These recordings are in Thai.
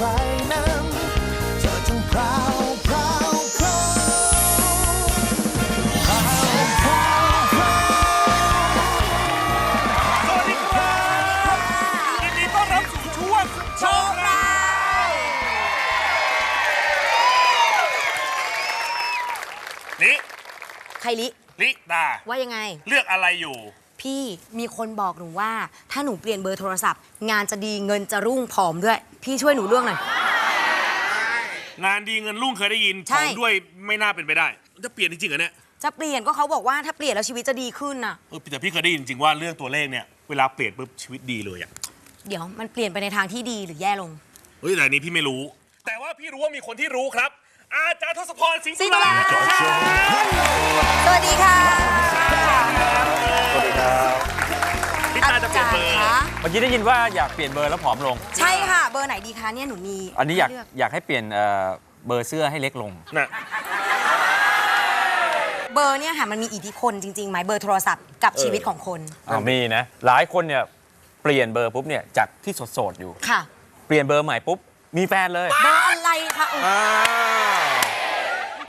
ใครนั้นเธอจงพราวพราวพราวพราวพราวพราวสวัสดีครับยินดีต้อนรับสู่ช่วงโชว์รายลิใครลิลิดาว่ายังไง เลือกอะไรอยู่ พี่มีคนบอกหนูว่า ถ้าหนูเปลี่ยนเบอร์โทรศัพท์ งานจะดีเงินจะรุ่งผอมด้วย พี่ช่วยหนูเรื่องหน่อย งานดีเงินรุ่งเคยได้ยินใช่ของด้วยไม่น่าเป็นไปได้ จะเปลี่ยนจริงๆเหรอเนี่ยจะเปลี่ยนก็เขาบอกว่าถ้าเปลี่ยนแล้วชีวิตจะดีขึ้นน่ะ เออแต่พี่เคยได้ยินจริงๆว่าเรื่องตัวเลขเนี่ยเวลาเปลี่ยนปุ๊บชีวิตดีเลยอะเดี๋ยวมันเปลี่ยนไปในทางที่ดีหรือแย่ลง เฮ้ยแต่อันนี้พี่ไม่รู้ แต่ว่าพี่รู้ว่ามีคนที่รู้ครับ อาจารย์ทศพรสิงห์สิตุงห์ตุลาลาส เมื่อกี้ได้ยินว่าอยากเปลี่ยนเบอร์แล้วผอมลง ใช่ค่ะ เบอร์ไหนดีคะเนี่ยหนูมีอันนี้อยากให้เลือยากให้เปลี่ยนเอ่อเบอร์เสื้อให้เล็กลง น่ะเบอร์เนี่ยค่ะมันมีอิทธิพลจริงๆไหมเบอร์โทรศัพท์กับชีวิตของคน อ่ามีนะ หลายคนเนี่ยเปลี่ยนเบอร์ปุ๊บเนี่ยจากที่โสดๆอยู่ ค่ะ เปลี่ยนเบอร์ใหม่ปุ๊บ มีแฟนเลย เบอร์อะไรคะอุ๊ยอ่า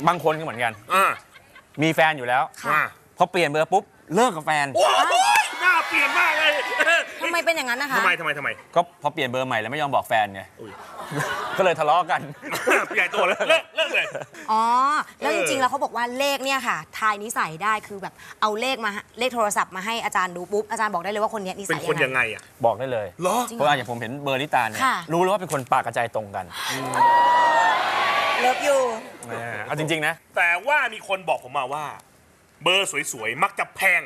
บางคนก็เหมือนกัน อ่ามีแฟนอยู่แล้ว ค่ะ พอเปลี่ยนเบอร์ปุ๊บ เลิกกับแฟน โอ้ยห เป็นอย่างนั้นนะคะ ทำไมทำไมทำไม ก็พอเปลี่ยนเบอร์ใหม่แล้วไม่ยอมบอกแฟนไงอุ๊ย ก็เลยทะเลาะกัน ใหญ่ตัวเลยเลิกเลิกเลย อ๋อ แล้วเอจอ ริงๆ แล้วเขาบอกว่าเลขเนี่ยค่ะ ทายนิสัยได้คือแบบเอาเลขมาเลขโทรศัพท์มาให้อาจารย์ดูปุ๊บ อาจารย์บอกได้เลยว่าคนเนี้ยนิเป็สันยคนยัยังงไง ไงอะบอกได้เลย เหรอจริงเพราะว่าอย่างผมเห็นเบอร์ลิตาเนี่ยค่ะ รู้เลยว่าเป็นคนปากกระจายตรงกันเลิฟยูอ่าเอาจริง ๆ นะ แต่ว่ามีคนบอกผมมาว่า เบอร์สวยๆ มักจะแพง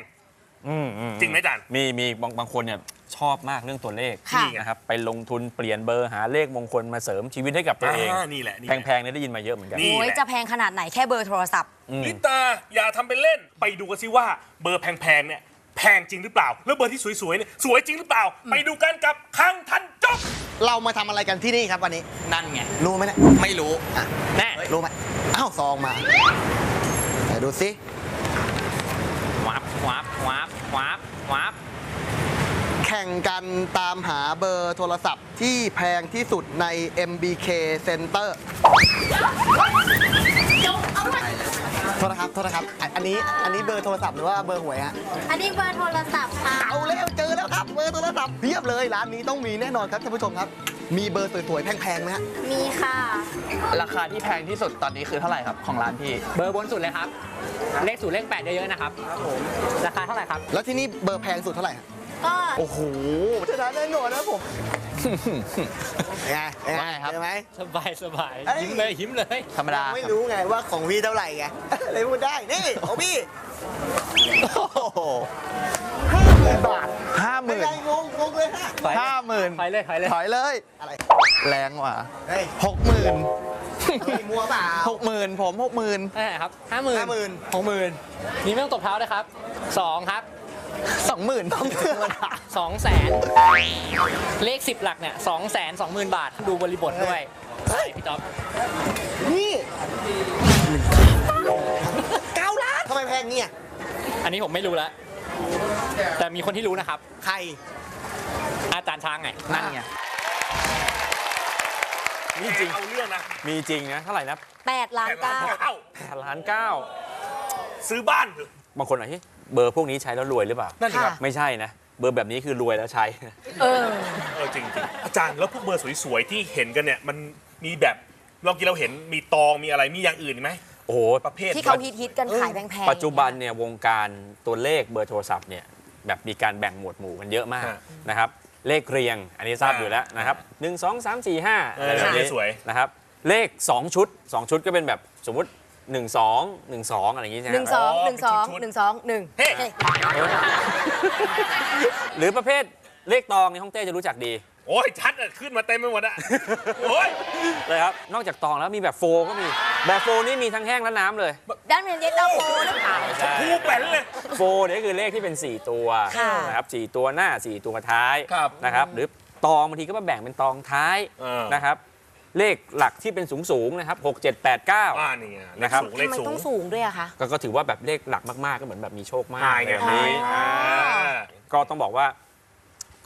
อืมอืมจริงไหมอาจารย์ มีมีบางบางคนเนี่ย ชอบมากเรื่องตัวเลขค่ะ นะครับไปลงทุนเปลี่ยนเบอร์หาเลขมงคลมาเสริมชีวิตให้กับตัวเองอ่านี่แหละนี่แหละ แพงๆเนี่ยได้ยินมาเยอะเหมือนกัน นี่ โอ้ยแหละ จะแพงขนาดไหนแค่เบอร์โทรศัพท์อืมลิตาอย่าทำเป็นเล่น ไปดูกันสิว่าเบอร์แพงๆเนี่ยแพงจริงหรือเปล่า แล้วเบอร์ที่สวยๆเนี่ยสวยจริงหรือเปล่า ไปดูกันกับคังทันจบ เรามาทำอะไรกันที่นี่ครับวันนี้ นั่นไง รู้ไหมเนี่ยไม่รู้ อะแน่ รู้ไหมอ้าวซองมาไหนดูสิวับวับวับวับวับแข่งกันตามหาเบอร์โทรศัพท์ที่แพงที่สุดใน MBK Center โทษนะครับ โทษนะครับอันอันนี้ อันนี้เบอร์โทรศัพท์หรือว่าเบอร์หวยฮะ อันนี้เบอร์โทรศัพท์ค่ะ เอาแล้วเจอแล้วครับ เบอร์โทรศัพท์เพียบเลย ร้านนี้ต้องมีแน่นอนครับท่านผู้ชมครับ มีเบอร์สวยๆ แพงๆไหมฮะ มีค่ะ ราคาที่แพงที่สุดตอนนี้คือเท่าไหร่ครับของร้านพี่ เบอร์บนสุดเลยครับ เลขศูนย์เลขแปดเยอะๆนะครับ ราคาเท่าไหร่ครับ แล้วที่นี่เบอร์แพงสุดเท่าไหร่ฮะ ก็โอ้โหชนะแน่นอนนะผมไงไงว่าไงครับเห็นไหมสบายสบายเอ้ยยิ้มเลยยิ้มเลยธรรมดาไม่รู้ไงว่าของพี่เท่าไหร่ไงเลยพูดได้นี่ของพี่โอ้โหห้าหมื่นบาทห้าหเป็นมื่นไงงงงงเลยฮะไปเลยห้าหมื่นถอยเลยถอยเลยถอยเลยอะไรแรงว่ะเฮ้ยหกหมื่นมีมัวเปล่าหกหมื่นผมหกหมื่นเท่าไหร่ครับห้าหมื่นห้าหมื่นหกหมื่นมีไม่ต้องตบเท้าเลยครับสองครับ สองหมื่นต้องธรรมดาสองแสนเลขสิบหลักเนี่ยสองแสนสองหมื่นบาทดูบริบทด้วยใช่พี่จ๊อบนี่เก้าล้านทำไมแพงเนี่ยอันนี้ผมไม่รู้แล้วแต่มีคนที่รู้นะครับ ใคร อาจารย์ช้างไงนั่นไงมีจริงเอาเรื่องนะมีจริงนะเท่าไหร่นะ8ล้านเก้าเอ้าแปดล้านเก้าซื้อบ้านเถอะบางคนอะเฮ้ย เบอร์พวกนี้ใช้แล้วรวยหรือเปล่า นั่นสิครับไม่ใช่นะ เบอร์แบบนี้คือรวยแล้วใช้ เออ เออจริงๆอาจารย์แล้วพวกเบอร์สวยๆที่เห็นกันเนี่ยมันมีแบบเรากินเราเห็นมีตองมีอะไรมีอย่างอื่นอีกไหมโอ้โห ประเภทที่เขาฮิตฮิตๆกันขายแพงๆปัจจุบันเนี่ยวงการตัวเลขเบอร์โทรศัพท์เนี่ยแบบมีการแบ่งหมวดหมู่กันเยอะมากฮะนะครับ เลขเรียงอันนี้ทราบอ่าอยู่แล้วนะครับหนึ่งสองสามสี่ห้าเอออะไรแบบนี้สวยนะครับ เลข 2 ชุด 2 ชุดก็เป็นแบบสมมุติ 1 2 1 2อะไรอย่างงี้ใช่ไหมหนึ่งสองหนึ่งสองหนึ่งสองหนึ่งเฮ้เฮ้ยหรือประเภทเลขตองในห้องเต้จะรู้จักดี โอ้ยชัดอะขึ้นมาเต็มไปหมดอะโอ้ยเลยครับ นอกจากตองแล้วมีแบบโฟร์ก็มี แบบโฟร์นี่มีทั้งแห้งและน้ำเลย ด้านเป็นเย็นตาโฟหรือเปล่าคูแป้นเลย โฟร์เนี่ยคือเลขที่เป็น 4 ตัวค่ะนะครับสตัวหน้า 4 ตัวท้ายครับนะครับ หรือตองบางทีก็มาแบ่งเป็นตองท้ายเออนะครับ เลขหลักที่เป็นสูงสูงๆนะครับ 6 7 8 อ่า9 นี่ไงเลนะขครับ สูงเลทำขไมสูต้องงสูงด้วยอะคะ ก็ก็ถือว่าแบบเลขหลักมาก ๆ ก็เหมือนแบบมีโชคมากใช่ไงอะไรแบบนี้อ่า ก็ต้องบอกว่า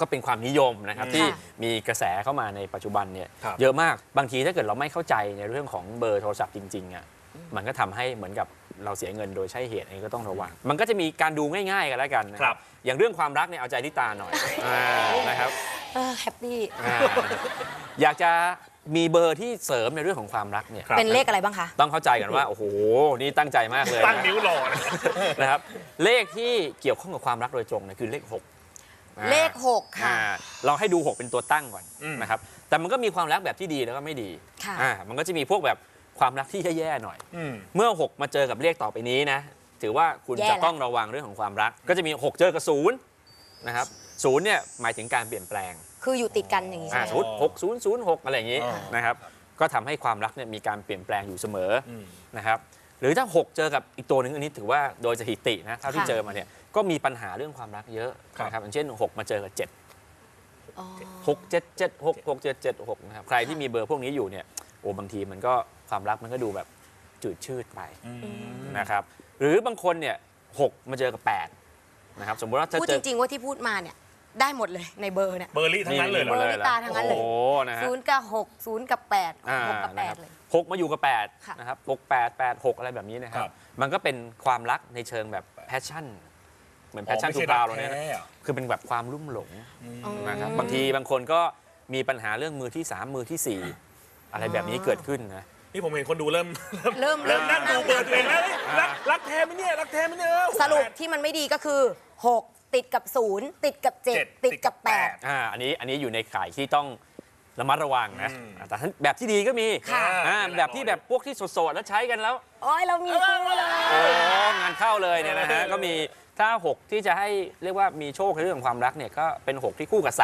ก็เป็นความนิยมนะครับอืมที่ค่ะ มีกระแสเข้ามาในปัจจุบันเนี่ยครับ เยอะมากบางทีถ้าเกิดเราไม่เข้าใจในเรื่องของเบอร์โทรศัพท์จริงๆอะมันก็ทำให้เหมือนกับเราเสียเงินโดยใช่เหตุอันนี้ก็ต้องระวัง มันก็จะมีการดูง่ายๆกันแล้วกันนะครับอย่างเรื่องความรักเนี่ยเอาใจที่ตาหน่อยอ่านะครับ เออแฮปปี้ อ่าอยากจะ มีเบอร์ที่เสริมในเรื่องของความรักเนี่ยครับ เป็นเลขอะไรบ้างคะ ต้องเข้าใจกันว่าโอ้โหนี่ตั้งใจมากเลยตั้งนะนิ้วรอนะนะครับเลขที่เกี่ยวข้องกับความรักโดยตรงเนี่ยคือเลข6อ่า เลขหกค่ะ อ่าเราให้ดู 6 เป็นตัวตั้งก่อนอืม นะครับ แต่มันก็มีความรักแบบที่ดีแล้วก็ไม่ดีค่ะ อ่ามันก็จะมีพวกแบบความรักที่แย่ๆหน่อย อืม เมื่อ 6 มาเจอกับเลขต่อไปนี้นะ ถือว่าคุณแย่จะละต้องระวังเรื่องของความรัก ก็จะมี 6 เจอกับศูนย์นะครับศูนย์เนี่ยหมายถึงการเปลี่ยนแปลง คืออยู่ติดกันอย่างนี้อ่าใช่ไหมสมมติหกศูนย์ศูนย์หกอะไรอย่างนี้อ๋อนะครับ ก็ทำให้ความรักเนี่ยมีการเปลี่ยนแปลงอยู่เสมออมนะครับหรือถ้า 6 เจอกับอีกตัวหนึ่งอันนี้ถือว่าโดยสถิตินะเท่าที่ค่ะ เจอมาเนี่ยก็มีปัญหาเรื่องความรักเยอะครับ นะครับอย่างเช่น 6 มาเจอกับ 7 อ๋อ 6 7 7 6 6 7 7 6นะครับใครที่มีเบอร์พวกนี้อยู่เนี่ยโอ้บางทีมันก็ความรักมันก็ดูแบบจืดชืดไปนะครับหรือบางคนเนี่ย6มาเจอกับ8นะครับสมมติว่าถ้าพูดเจจอ ริง ๆ ว่าที่พูดมาเนี่ย ได้หมดเลยในเบอร์เนี่ย เบอร์รี่ทั้งนั้นเลยเหรเบออร์ลิตาทั้งนั้นเลย โอ้นะฮะศูนย์กับหกศูนย์กับแปดอ่าหกกับแปนะคดรับเลย หกมาอยู่กับค่ะ 8นะครับหกแปดแปดหกอะไรแบบนี้นะคครัรับ บ มันก็เป็นความรักในเชิงแบบแพชชั่น เหมือนแพชชั่นอ๋อทูไม่ใช่บาวรัเรากเนี่ยนะแท้อะคือเป็นแบบความลุ่มหลงอ๋อนะครับบางทีบางคนก็มีปัญหาเรื่องมือที่3มือทีสี่4อะไรแบบนี้เกิดขึ้นนะ นี่ผมเห็นคนดูเริ่ม เริ่มเริ่มนั่งดูเบอร์ตัวเองแล้วอ่ารักรักแท้ไหมเนี่ย รักแท้ไหมเนี่ยสรุปที่มันไม่ดีก็คือหก ติดกับศูนย์ติดกับเจ็ดเจ็ดติดกับแปด อ่าอันนี้อันนี้อยู่ในข่ายที่ต้องระมัดระวังนะอืม แต่ถ้าแบบที่ดีก็มีค่ะ อ่าแบบที่แบบพวกที่โสดๆแล้วใช้กันแล้ว โอ้ยเรามีคู่เลย โอ้งานเข้าเลยเนี่ยนะฮะก็มีถ้า 6 ที่จะให้เรียกว่ามีโชคในเรื่องของความรักเนี่ยก็เป็น 6 ที่คู่กับ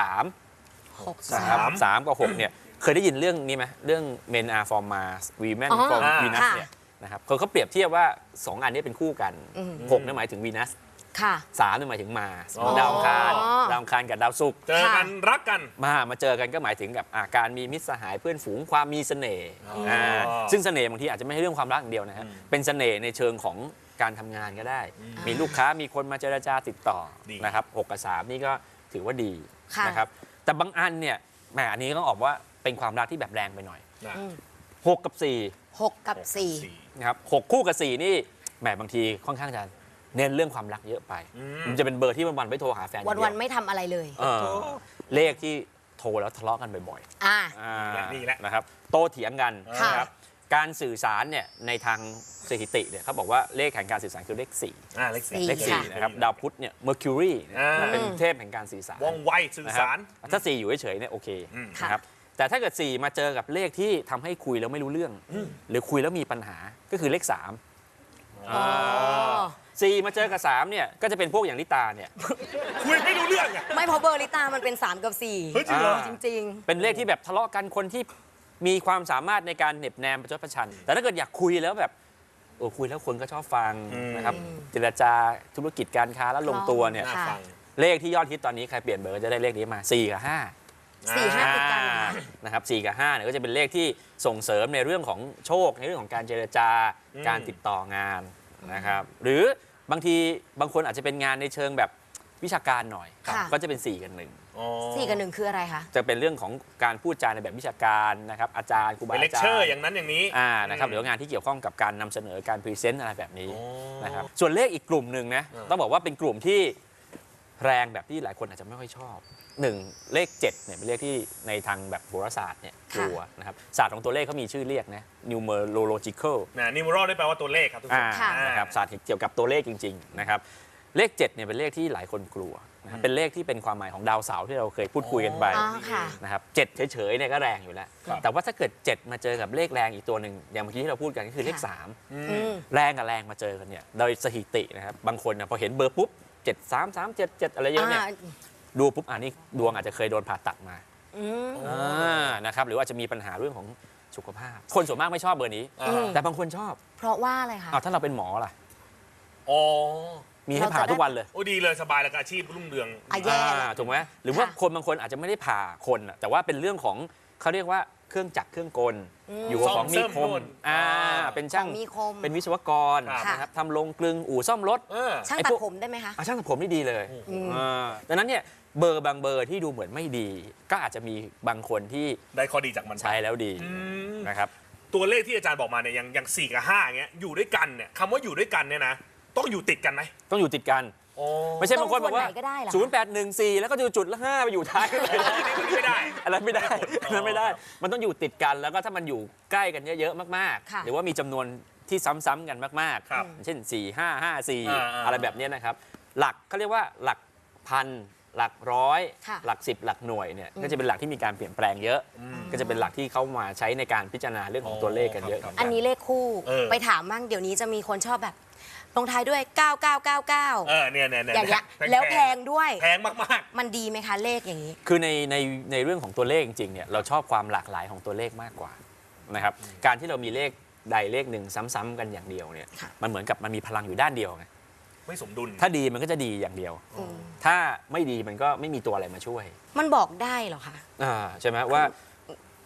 3 หกนะสาครับมสามกับ6เนี่ยเคยได้ยินเรื่องนี้ไหมเรื่อง men are from Mars women อ๋อ from อ่า Venus ค่ะเนี่ยนะครับเขาเขาเปรียบเทียบว่า 2 อันนี้เป็นคู่กันอืม6เนี่ยหมายถึงวีนัส ค่ะ สามเนี่ยหมายถึงมาอ๋อดาวอังคารอ๋อดาวอังคารกับดาวศุกร์เจอกันรักกัน มามาเจอกันก็หมายถึงกับอ่าการมีมิตรสหายเพื่อนฝูงความมีเสน่ห์อ๋ออ่าซึ่งเสน่ห์บางทีอาจจะไม่ใช่เรื่องความรักอย่างเดียวนะฮะเป็นเสน่ห์ในเชิงของการทำงานก็ได้ มีลูกค้ามีคนมาเจรจาติดต่อดี นะครับหกกับสามนี่ก็ถือว่าดีค่ะ นะครับแต่บางอันเนี่ยแหมอันนี้ต้องออกว่าเป็นความรักที่แบบแรงไปหน่อยนะหกกับสี่ หกกับสี่นะครับหกคู่กับสี่นี่แหมบางทีค่อนข้างจะ เน้นเรื่องความรักเยอะไป มันจะเป็นเบอร์ที่วันๆไม่โทรหาแฟนอย่างวันเดีวันยวๆไม่ทำอะไรเลย เออเลขที่โทรแล้วทะเลาะกันบ่อยๆ อ่า อ่านี่แหละนะครับโตเถียงกันค่ะ นะครับการสื่อสารเนี่ยในทางสถิติเนี่ยเขาบอกว่าเลขแห่งการสื่อสารคือเลข 4 อ่าเลขสี่สี่ เลขค่ะ 4นะครับดาวพุธเนี่ย Mercury เนี่ยอ่า เป็นเทพแห่งการสื่อสารว่องไวสื่อนะครับสารถ้า 4 อยู่เฉยๆเนี่ยโอเคอืม นะครับแต่ถ้าเกิด 4 มาเจอกับเลขที่ทำให้คุยแล้วไม่รู้เรื่อง หรือคุยแล้วมีปัญหาก็คือเลข 3 อ๋อ 4มาเจอกับ3เนี่ยก็จะเป็นพวกอย่างลิตาเนี่ยคุยไม่รู้เรื่องอะไม่เพราะเบอร์ลิตามันเป็น 3 กับ 4 เฮ้ยจริงเหรออ่าจริง เป็นเลขที่แบบทะเลาะกันคนที่มีความสามารถในการเหน็บแนมประชดประชัน แต่ถ้าเกิดอยากคุยแล้วแบบโอ้คุยแล้วคนก็ชอบฟังอืม นะครับเจรจาธุรกิจการค้าแล้วลงตัวเนี่ยน่าค่ะ ฟังเลขที่ยอดฮิตตอนนี้ใครเปลี่ยนเบอร์ก็จะได้เลขนี้มา4กับ5ๆ4 5ติดกันอ่านะครับ4กับ5เนี่ยก็จะเป็นเลขที่ส่งเสริมในเรื่องของโชคในเรื่องของการเจรจาอืมการติดต่องาน นะครับ หรือบางทีบางคนอาจจะเป็นงานในเชิงแบบวิชาการหน่อย ค่ะ ก็จะเป็น 4 กับ1อ๋อ สี่กับหนึ่งคืออะไรคะ จะเป็นเรื่องของการพูดจาในแบบวิชาการนะครับอาจารย์ครูบาเป็นเลคอาจารเชอร์ย์อย่างนั้นอย่างนี้อ่านะครับหรือว่างานที่เกี่ยวข้องกับการนำเสนอการพรีเซนต์อะไรแบบนี้อ๋อนะครับส่วนเลขอีกกลุ่มหนึ่งนะอ่า ต้องบอกว่าเป็นกลุ่มที่ แรงแบบที่หลายคนอาจจะไม่ค่อยชอบหนึ่งเลข7เนี่ยเป็นเลขที่ในทางแบบโหราศาสตร์เนี่ยกค่ะลัวนะครับศาสตร์ของตัวเลขเขามีชื่อเรียกนะ numerological นะนิวโรได้แปลว่าตัวเลขครับทุกคอ่านค่ะ นะครับศาสตร์เกี่ยวกับตัวเลขจริงๆนะครับเลข7เนี่ยเป็นเลขที่หลายคนกลัวนะครับเป็นเลขที่เป็นความหมายของดาวเสาร์ที่เราเคยพูดคุยกันไปอ๋อค่ะ นะครับเจ็ดเฉยๆเนี่ยก็แรงอยู่แล้ว ครับ แต่ว่าถ้าเกิด 7 มาเจอกับเลขแรงอีกตัวหนึ่งอย่างเมื่อกี้ที่เราพูดกันก็คือเลขค่ะ3อืม แรงกับแรงมาเจอกันเนี่ย โดยสถิตินะครับ บางคนนะพอเห็นเบอร์ปุ๊บ 7 3 3 7 7 อะไรเยอะเนี่ยอ่าดูปุ๊บอ่านี่ดวงอาจจะเคยโดนผ่าตัดมาอืมอ่านะครับหรือว่าจะมีปัญหาเรื่องของสุขภาพ คนส่วนมากไม่ชอบเบอร์นี้อ่าอืมแต่บางคนชอบ เพราะว่าอะไรคะอ้าวถ้าเราเป็นหมอล่ะอ๋อมีให้ผ่าทุกวันเลย โอ้ดีเลยสบายแล้วก็อาชีพรุ่งเรืองอะแย่อ่าแล้วถูกไหมหรือว่าค่ะคนบางคนอาจจะไม่ได้ผ่าคนอะแต่ว่าเป็นเรื่องของเขาเรียกว่า เครื่องจักรเครื่องกล อยู่กับของมีคมอ่าเป็นช่างของมีคมเป็นวิศวกรครับนะครับทำโรงกลึงอู่ซ่อมรถ เออ ช่างไอ้ตัดพวก ผมได้ไหมคะ อะช่างตัดผมนี่ดีเลยอืมอ่าดังนั้นเนี่ยเบอร์บางเบอร์ที่ดูเหมือนไม่ดี ก็อาจจะมีบางคนที่ได้ข้อดีจากมันไปใช้แล้วดีอืมนะครับ ตัวเลขที่อาจารย์บอกมาเนี่ยอย่างอย่างสี่กับห้าอย่างเงี้ยอยู่ด้วยกันเนี่ยคำว่าอยู่ด้วยกันเนี่ยนะ ต้องอยู่ติดกันไหม ต้องอยู่ติดกันโอ้ ไม่ใช่บางคนบอกว่า ตรงส่วนไหนก็ได้เหรอ0 8 1 4 แล้วก็ดูจุดละ5ไปอยู่ท้ายเลยอันนี้มันไม่ได้ อันนั้นไม่ได้อ๋ออัอันนั้นไม่ได้ มันต้องอยู่ติดกันแล้วก็ถ้ามันอยู่ใกล้กันเยอะๆมากค่ะ ๆ หรือว่ามีจำนวนที่ซ้ำๆกันมากครับๆ เช่น 4 5 5 อ่า4อะไรแบบเนี้ยนะครับ หลักเขาเรียกว่าหลักพัน หลักร้อย ค่ะหลักสิบหลักหน่วยเนี่ยก็จะเป็นหลักที่มีการเปลี่ยนแปลงเยอะ ก็จะเป็นหลักที่เขามาใช้ในการพิจารณาเรื่องของตัวเลขกันเยอะครับ อันนี้เลขคู่ เออ ไปถามบ้างเดี๋ยวนี้จะมีคนชอบแบบ ลงท้ายด้วย 9999 เออเนี่ยเนี่ยเนี่ยอย่างเงี้ยพงๆแล้วแพงด้วย แพงมาก มันดีไหมคะเลขอย่างนี้ คือในในในเรื่องของตัวเลขจริงๆเนี่ยเราชอบความหลากหลายของตัวเลขมากกว่านะครับการที่เรามีเลขใดเลขหนึ่งซ้ำๆกันอย่างเดียวเนี่ยค่ะ มันเหมือนกับมันมีพลังอยู่ด้านเดียวไงๆ ไม่สมดุล ถ้าดีมันก็จะดีอย่างเดียวถ้าไม่ดีมันก็ไม่มีตัวอะไรมาช่วยมันบอกได้เหรอคะ อ่าใช่ไหมว่า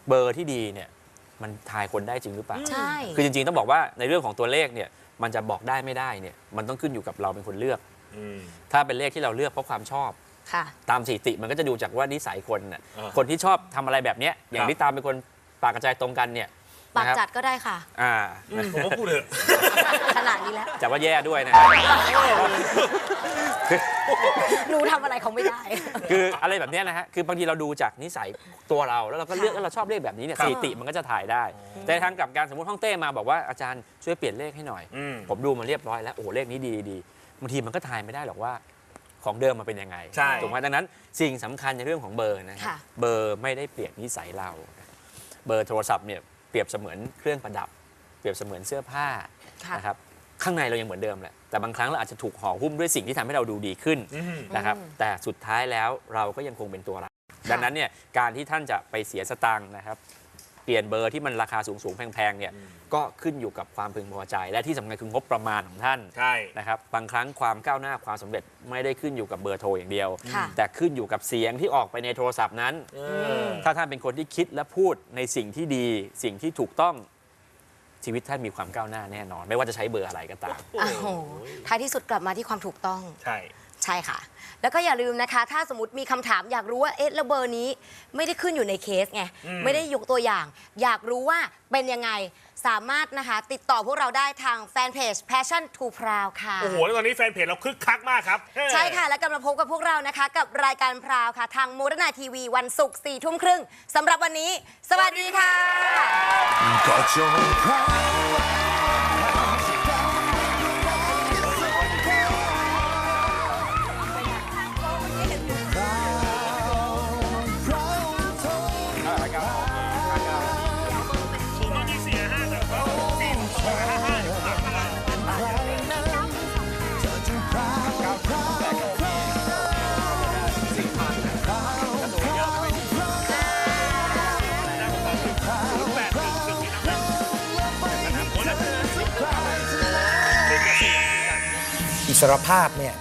เบอร์ที่ดีเนี่ยมันทายคนได้จริงหรือเปล่า ใช่ คือจริงๆ ต้องบอกว่าในเรื่องของตัวเลขเนี่ย มันจะบอกได้ไม่ได้เนี่ยมันต้องขึ้นอยู่กับเราเป็นคนเลือก อืม ถ้าเป็นเลขที่เราเลือกเพราะความชอบ ค่ะ ตามสถิติมันก็จะดูจากว่านิสัยคนน่ะอ่าคนที่ชอบทำอะไรแบบเนี้ยอย่าคงรับ ที่ตามเป็นคนปากกระจายตรงกันเนี่ย ปากนะครับจัดก็ได้ค่ะ อ่าผมว่าพูดเถอะขนาดนี้แล้วแต่ว่าแย่ด้วยนะครับหนูทำอะไรเขาไม่ได้ คืออะไรแบบเนี้ยนะฮะ คือบางทีเราดูจากนิสัยตัวเรา แล้วเราก็เลือกค่ะแล้วเราชอบเลขแบบนี้เนี่ยครัสบถิติมันก็จะถ่ายได้ แต่ทางกลับการสมมติห้องเต้มาบอกว่าอาจารย์ช่วยเปลี่ยนเลขให้หน่อย อืม ผมดูมาเรียบร้อยแล้ว โอ้โหเลขนี้ดีดีบางทีมันก็ทายไม่ได้หรอกว่าของเดิมมันเป็นยังไงใช่ ถูกไหมดังนั้นสิ่งสำคัญในเรื่องของเบอร์นะฮะค่ะ เบอร์ไม่ได้เปลี่ยนนิสัยเรา เบอร์โทรศัพท์เนี่ย เปรียบเสมือนเครื่องประดับ เปรียบเสมือนเสื้อผ้าค่ะ นะครับข้างในเรายังเหมือนเดิมแหละแต่บางครั้งเราอาจจะถูกห่อหุ้มด้วยสิ่งที่ทำให้เราดูดีขึ้นอืม นะครับอืม แต่สุดท้ายแล้วเราก็ยังคงเป็นตัวเราดังนั้นเนี่ยการที่ท่านจะไปเสียสตังค์นะครับ เปลี่ยนเบอร์ที่มันราคาสูงสูงๆแพงๆเนี่ยก็ขึ้นอยู่กับความพึงพอใจ และที่สำคัญคืองบประมาณของท่านใช่ นะครับบางครั้งความก้าวหน้าความสำเร็จไม่ได้ขึ้นอยู่กับเบอร์โทรอย่างเดียว ค่ะ แต่ขึ้นอยู่กับเสียงที่ออกไปในโทรศัพท์นั้นเออถ้าท่านเป็นคนที่คิดและพูดในสิ่งที่ดี สิ่งที่ถูกต้องชีวิตท่านมีความก้าวหน้าแน่นอน ไม่ว่าจะใช้เบอร์อะไรก็ตาม โอ้โหท้ายที่สุดกลับมาที่ความถูกต้อง ใช่ ใช่ค่ะ แล้วก็อย่าลืมนะคะ ถ้าสมมติมีคำถามอยากรู้ว่าเอ๊ะแล้วเบอร์นี้ไม่ได้ขึ้นอยู่ในเคสไงไม่ได้ยกตัวอย่าง อยากรู้ว่าเป็นยังไงสามารถนะคะ ติดต่อพวกเราได้ทางแฟนเพจ Passion to Proud ค่ะ โอ้โหแล้วตอนนี้แฟนเพจเราคึกคักมากครับใช่ค่ะ และกำลังพบกับพวกเรานะคะ กับรายการพราวค่ะ ทางโมเดิร์นทีวีวันศุกร์สี่ทุ่มครึ่งสำหรับวันนี้ สวัสดีค่ะ Got your pride. สรภาพเนี่ย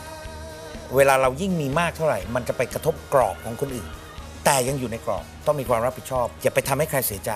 เวลาเรายิ่งมีมากเท่าไหร่ มันจะไปกระทบกรอบของคนอื่น แต่ยังอยู่ในกรอบต้องมีความรับผิดชอบ อย่าไปทำให้ใครเสียใจ